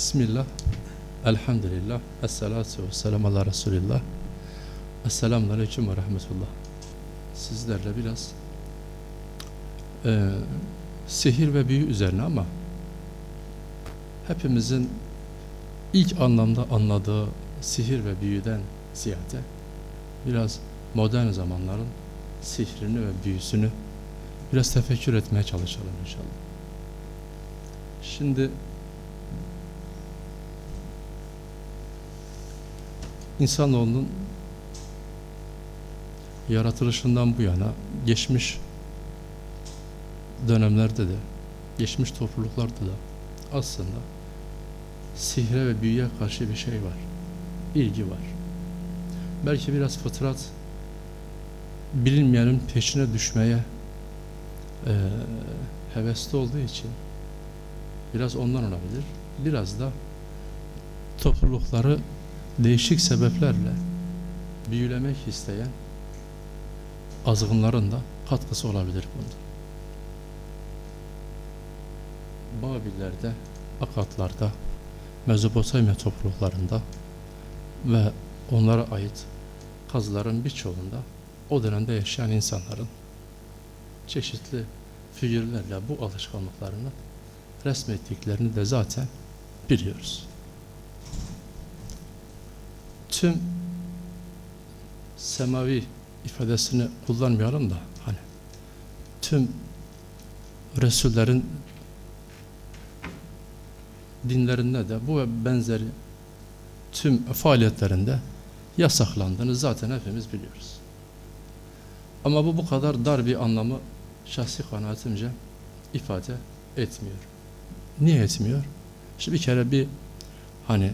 Bismillah, elhamdülillah, esselatu vesselamu ala Resulillah. Esselamu aleyküm ve rahmetullah. Sizlerle biraz e, sihir ve büyü üzerine ama hepimizin ilk anlamda anladığı sihir ve büyüden ziyade biraz modern zamanların sihrini ve büyüsünü biraz tefekkür etmeye çalışalım inşallah. Şimdi insanoğlunun yaratılışından bu yana geçmiş dönemlerde de geçmiş topluluklarda da aslında sihre ve büyüye karşı bir şey var. ilgi var. Belki biraz fıtrat bilinmeyenin peşine düşmeye eee hevesli olduğu için biraz ondan olabilir. Biraz da toplulukları değişik sebeplerle büyülemek isteyen azgınların da katkısı olabilir bunda. Babillerde, Akatlarda, Mezopotamya topluluklarında ve onlara ait kazıların birçoğunda o dönemde yaşayan insanların çeşitli figürlerle bu alışkanlıklarını resmettiklerini de zaten biliyoruz. Tüm semavi ifadesini kullanmayalım da hani tüm Resullerin dinlerinde de bu ve benzeri tüm faaliyetlerinde yasaklandığını zaten hepimiz biliyoruz. Ama bu bu kadar dar bir anlamı şahsi kanaatimce ifade etmiyor. Niye etmiyor? Şimdi bir kere bir hani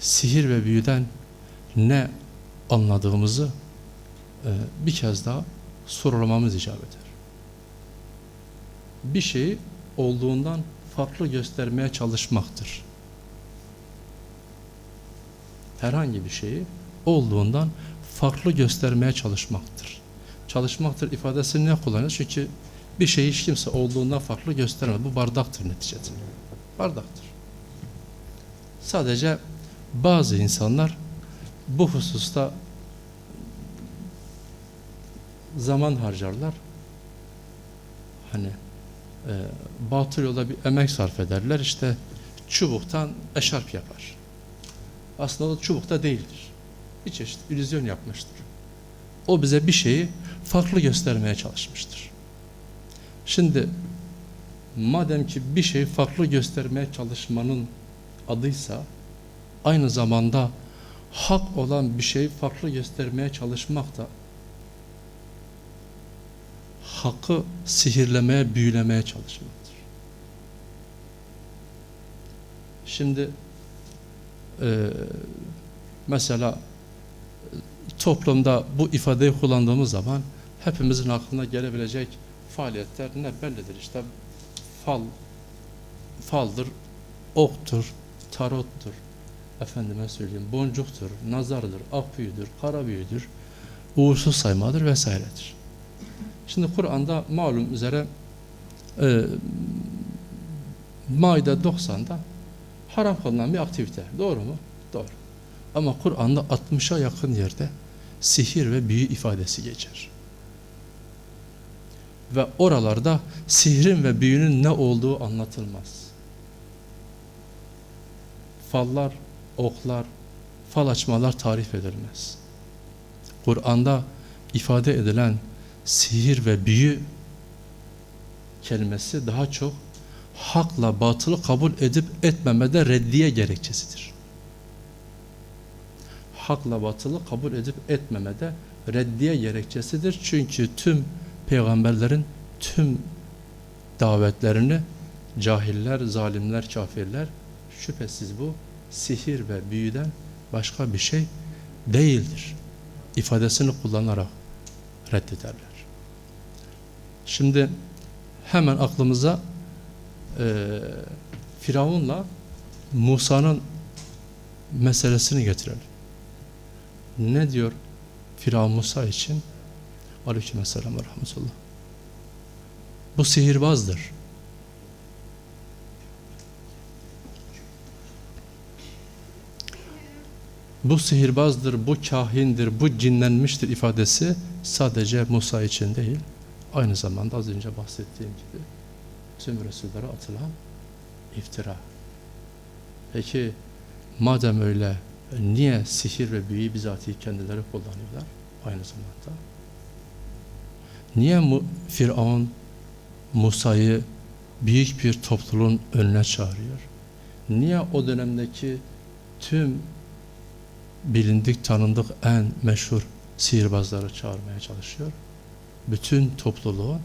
sihir ve büyüden ne anladığımızı e, bir kez daha sorulamamız icap eder. Bir şeyi olduğundan farklı göstermeye çalışmaktır. Herhangi bir şeyi olduğundan farklı göstermeye çalışmaktır. Çalışmaktır ifadesini ne kullanır? Çünkü bir şeyi hiç kimse olduğundan farklı göstermez. Bu bardaktır neticede. Bardaktır. Sadece bazı insanlar bu hususta zaman harcarlar. Hani e, batıl yola bir emek sarf ederler. İşte çubuktan eşarp yapar. Aslında o çubukta değildir. Bir çeşit illüzyon yapmıştır. O bize bir şeyi farklı göstermeye çalışmıştır. Şimdi madem ki bir şeyi farklı göstermeye çalışmanın adıysa aynı zamanda hak olan bir şeyi farklı göstermeye çalışmak da hakkı sihirlemeye, büyülemeye çalışmaktır. Şimdi e, mesela toplumda bu ifadeyi kullandığımız zaman hepimizin aklına gelebilecek faaliyetler ne bellidir. İşte fal, faldır, oktur, tarottur, efendime söyleyeyim boncuktur, nazardır, ak büyüdür, kara büyüdür, uğursuz saymadır vesairedir. Şimdi Kur'an'da malum üzere e, Maide 90'da haram kılınan bir aktivite. Doğru mu? Doğru. Ama Kur'an'da 60'a yakın yerde sihir ve büyü ifadesi geçer. Ve oralarda sihrin ve büyünün ne olduğu anlatılmaz. Fallar, oklar, fal açmalar tarif edilmez. Kur'an'da ifade edilen sihir ve büyü kelimesi daha çok hakla batılı kabul edip etmemede reddiye gerekçesidir. Hakla batılı kabul edip etmemede reddiye gerekçesidir. Çünkü tüm peygamberlerin tüm davetlerini cahiller, zalimler, kafirler şüphesiz bu sihir ve büyüden başka bir şey değildir. ifadesini kullanarak reddederler. Şimdi hemen aklımıza e, Firavun'la Musa'nın meselesini getirelim. Ne diyor Firavun Musa için? Aleykümselam ve rahmetullah. Bu sihirbazdır. Bu sihirbazdır, bu kahindir, bu cinlenmiştir ifadesi sadece Musa için değil, aynı zamanda az önce bahsettiğim gibi tüm Resullere atılan iftira. Peki madem öyle niye sihir ve büyüyü bizatihi kendileri kullanıyorlar aynı zamanda? Niye Firavun Musa'yı büyük bir topluluğun önüne çağırıyor? Niye o dönemdeki tüm bilindik tanındık en meşhur sihirbazları çağırmaya çalışıyor? Bütün topluluğun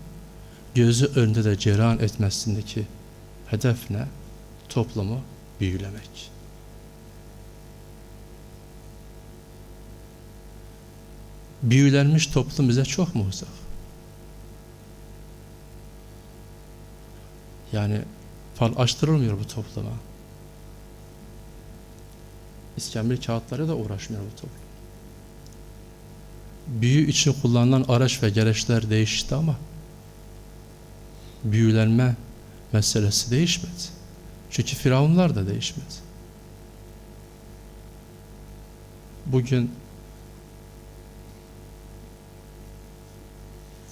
gözü önünde de cereyan etmesindeki hedef ne? Toplumu büyülemek. Büyülenmiş toplum bize çok mu uzak? Yani fal açtırılmıyor bu topluma. İskambil kağıtları da uğraşmıyor bu toplum. Büyü için kullanılan araç ve gereçler değişti ama büyülenme meselesi değişmedi. Çünkü firavunlar da değişmedi. Bugün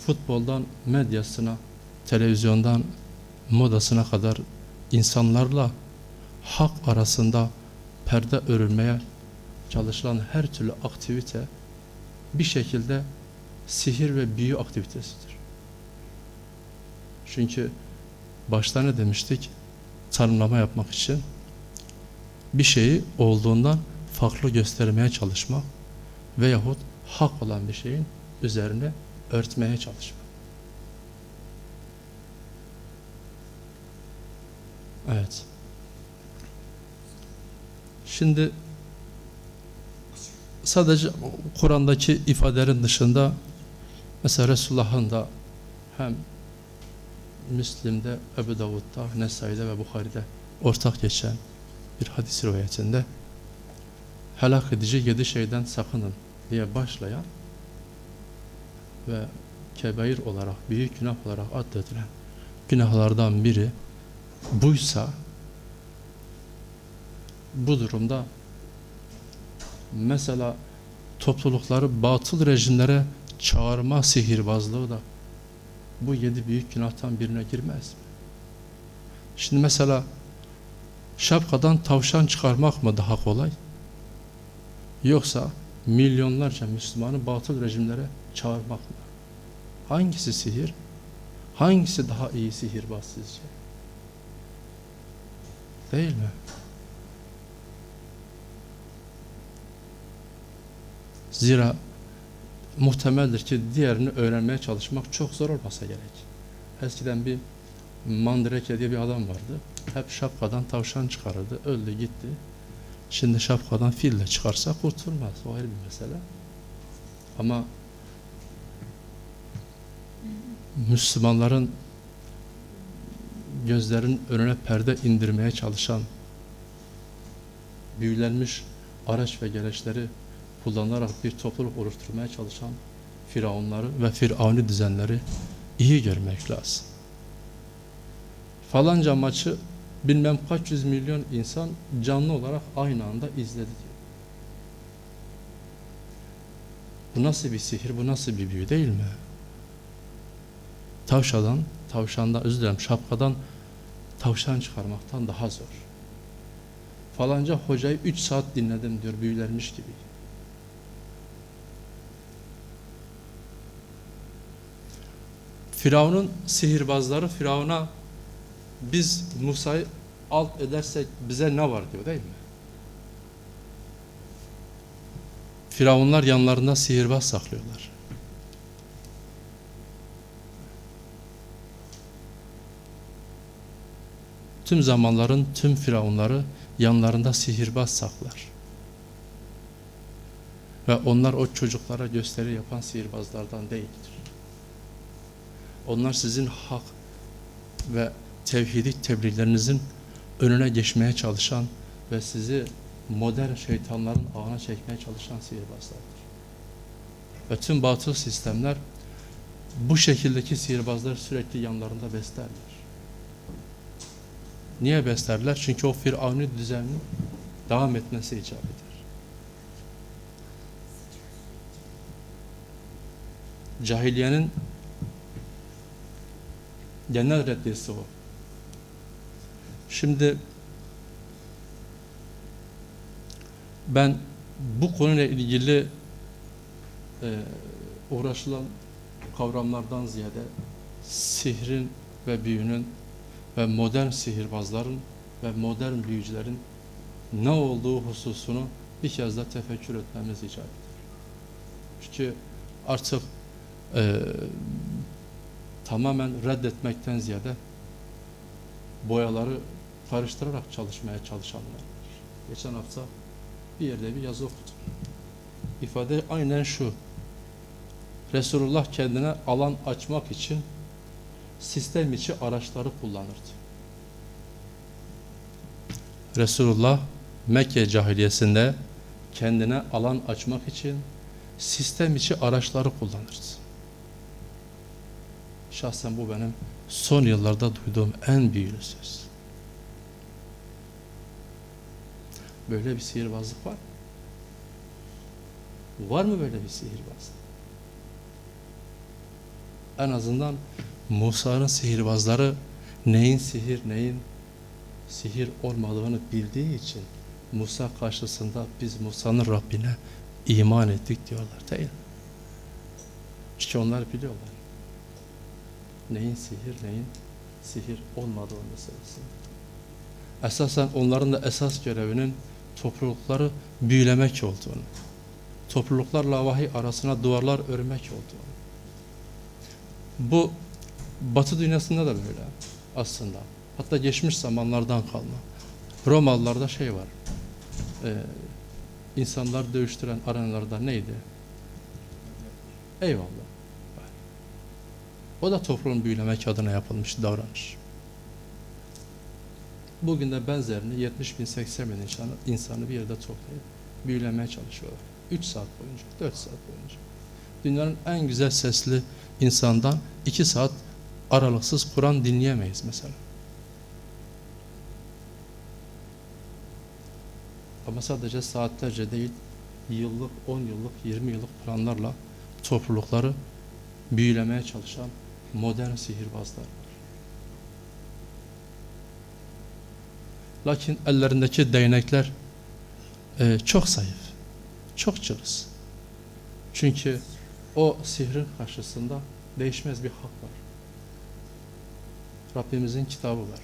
futboldan medyasına, televizyondan modasına kadar insanlarla hak arasında perde örülmeye çalışılan her türlü aktivite bir şekilde sihir ve büyü aktivitesidir. Çünkü başta ne demiştik? Tanımlama yapmak için bir şeyi olduğundan farklı göstermeye çalışmak veyahut hak olan bir şeyin üzerine örtmeye çalışmak. Evet. Şimdi sadece Kur'an'daki ifadelerin dışında mesela Resulullah'ın da hem Müslim'de, Ebu Davud'da, Nesai'de ve Bukhari'de ortak geçen bir hadis rivayetinde helak edici yedi şeyden sakının diye başlayan ve kebair olarak, büyük günah olarak addedilen günahlardan biri buysa bu durumda mesela toplulukları batıl rejimlere çağırma sihirbazlığı da bu yedi büyük günahtan birine girmez mi? Şimdi mesela şapkadan tavşan çıkarmak mı daha kolay? Yoksa milyonlarca Müslümanı batıl rejimlere çağırmak mı? Hangisi sihir? Hangisi daha iyi sihirbaz sizce? Değil mi? Zira muhtemeldir ki diğerini öğrenmeye çalışmak çok zor olmasa gerek. Eskiden bir Mandreke diye bir adam vardı. Hep şapkadan tavşan çıkarırdı. Öldü gitti. Şimdi şapkadan fille çıkarsa kurtulmaz. O ayrı bir mesele. Ama Müslümanların gözlerin önüne perde indirmeye çalışan büyülenmiş araç ve gereçleri kullanarak bir topluluk oluşturmaya çalışan firavunları ve firavuni düzenleri iyi görmek lazım. Falanca maçı bilmem kaç yüz milyon insan canlı olarak aynı anda izledi diyor. Bu nasıl bir sihir, bu nasıl bir büyü değil mi? Tavşadan, tavşandan, özür dilerim, şapkadan tavşan çıkarmaktan daha zor. Falanca hocayı üç saat dinledim diyor, büyülenmiş gibi. Firavun'un sihirbazları Firavun'a biz Musa'yı alt edersek bize ne var diyor değil mi? Firavunlar yanlarında sihirbaz saklıyorlar. Tüm zamanların tüm firavunları yanlarında sihirbaz saklar. Ve onlar o çocuklara gösteri yapan sihirbazlardan değildir. Onlar sizin hak ve tevhidi tebliğlerinizin önüne geçmeye çalışan ve sizi modern şeytanların ağına çekmeye çalışan sihirbazlardır. Ve tüm batıl sistemler bu şekildeki sihirbazları sürekli yanlarında beslerler. Niye beslerler? Çünkü o firavuni düzenli devam etmesi icap eder. Cahiliyenin genel reddesi o. Şimdi ben bu konuyla ilgili e, uğraşılan kavramlardan ziyade sihrin ve büyünün ve modern sihirbazların ve modern büyücülerin ne olduğu hususunu bir kez daha tefekkür etmemiz icap eder. Çünkü artık e, tamamen reddetmekten ziyade boyaları karıştırarak çalışmaya çalışanlar. Geçen hafta bir yerde bir yazı okudum. İfade aynen şu. Resulullah kendine alan açmak için sistem içi araçları kullanırdı. Resulullah Mekke cahiliyesinde kendine alan açmak için sistem içi araçları kullanırdı. Şahsen bu benim son yıllarda duyduğum en büyülü söz. Böyle bir sihirbazlık var mı? Var mı böyle bir sihirbazlık? En azından Musa'nın sihirbazları neyin sihir, neyin sihir olmadığını bildiği için Musa karşısında biz Musa'nın Rabbine iman ettik diyorlar değil mi? Çünkü onlar biliyorlar. Neyin sihir, neyin sihir olmadığı meselesini. Esasen onların da esas görevinin toplulukları büyülemek olduğunu, topluluklarla vahiy arasına duvarlar örmek olduğunu. Bu Batı dünyasında da böyle aslında. Hatta geçmiş zamanlardan kalma. Romalılarda şey var. E, insanlar dövüştüren arenalarda neydi? Eyvallah. O da toplumu büyülemek adına yapılmış davranış. Bugün de benzerini 70 bin 80 bin insanı, insanı bir yerde toplayıp büyülemeye çalışıyorlar. 3 saat boyunca, 4 saat boyunca. Dünyanın en güzel sesli insandan 2 saat aralıksız Kur'an dinleyemeyiz mesela. Ama sadece saatlerce değil, yıllık, 10 yıllık, 20 yıllık planlarla toplulukları büyülemeye çalışan modern sihirbazlar var. Lakin ellerindeki değnekler e, çok zayıf, çok cılız. Çünkü o sihrin karşısında değişmez bir hak var. Rabbimizin kitabı var.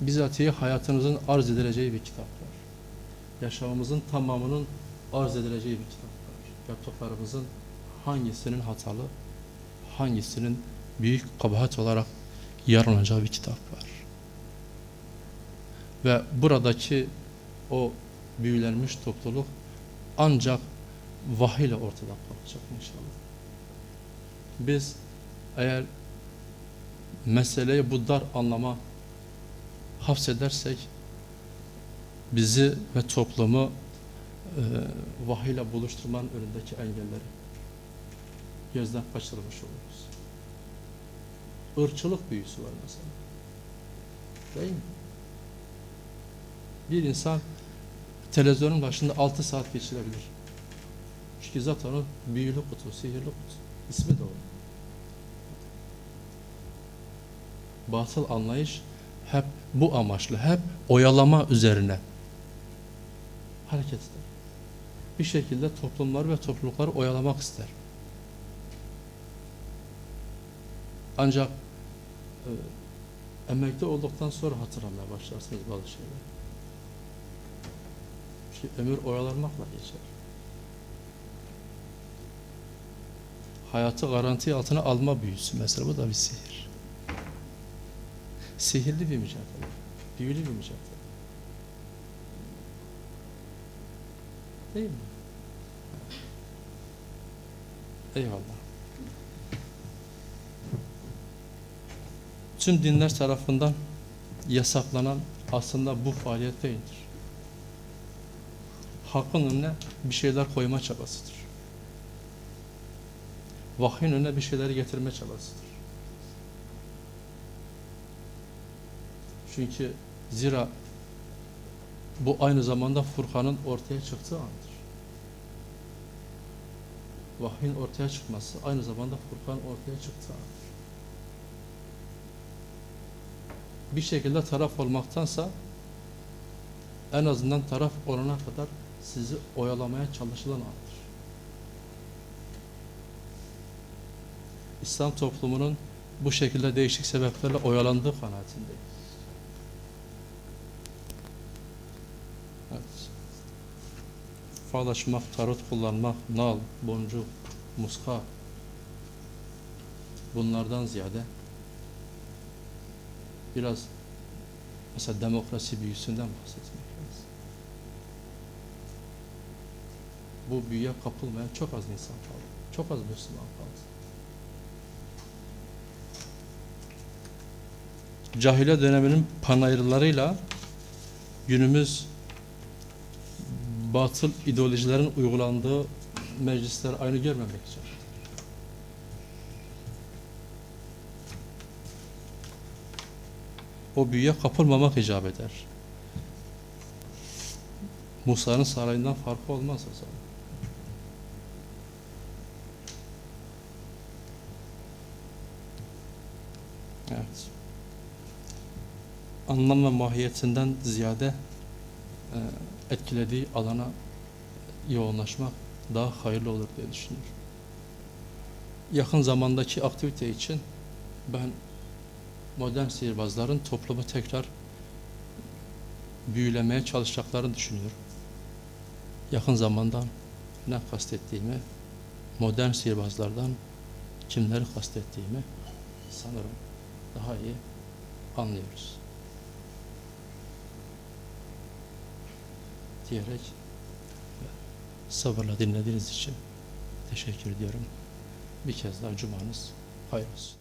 Bizatihi hayatınızın arz edileceği bir kitap var. Yaşamımızın tamamının arz edileceği bir kitap var. Yaptıklarımızın hangisinin hatalı, hangisinin büyük kabahat olarak yaranacağı bir kitap var. Ve buradaki o büyülenmiş topluluk ancak vahiy ile ortadan kalkacak inşallah. Biz eğer meseleyi bu dar anlama hapsedersek bizi ve toplumu e, vahiy ile buluşturmanın önündeki engelleri gözden kaçırmış oluruz. Irkçılık büyüsü var mesela. Değil mi? Bir insan televizyonun başında 6 saat geçirebilir. Çünkü zaten o büyülü kutu, sihirli kutu. İsmi de o. Batıl anlayış hep bu amaçlı, hep oyalama üzerine hareket eder. Bir şekilde toplumları ve toplulukları oyalamak ister. Ancak e, emekli olduktan sonra hatırlamaya başlarsınız bazı şeyleri. Çünkü ömür oyalanmakla geçer. Hayatı garanti altına alma büyüsü mesela bu da bir sihir. Sihirli bir mücadele, büyülü bir mücadele. Değil mi? Eyvallah. Tüm dinler tarafından yasaklanan aslında bu faaliyet değildir. Hakkın önüne bir şeyler koyma çabasıdır. Vahyin önüne bir şeyleri getirme çabasıdır. Çünkü zira bu aynı zamanda Furkan'ın ortaya çıktığı andır. vahyin ortaya çıkması aynı zamanda Furkan ortaya çıktı. Bir şekilde taraf olmaktansa en azından taraf olana kadar sizi oyalamaya çalışılan andır. İslam toplumunun bu şekilde değişik sebeplerle oyalandığı kanaatindeyim. Evet. Fal tarot kullanmak, nal, boncuk, muska bunlardan ziyade biraz mesela demokrasi büyüsünden bahsetmek lazım. Bu büyüye kapılmayan çok az insan kaldı. Çok az Müslüman kaldı. Cahile döneminin panayırlarıyla günümüz batıl ideolojilerin uygulandığı meclisler aynı görmemek için. O büyüye kapılmamak icap eder. Musa'nın sarayından farkı olmaz o zaman. Evet. Anlam ve mahiyetinden ziyade e, etkilediği alana yoğunlaşmak daha hayırlı olur diye düşünüyorum. Yakın zamandaki aktivite için ben modern sihirbazların toplumu tekrar büyülemeye çalışacaklarını düşünüyorum. Yakın zamandan ne kastettiğimi, modern sihirbazlardan kimleri kastettiğimi sanırım daha iyi anlıyoruz. Diyerek sabırla dinlediğiniz için teşekkür ediyorum. Bir kez daha cumanız hayırlı olsun.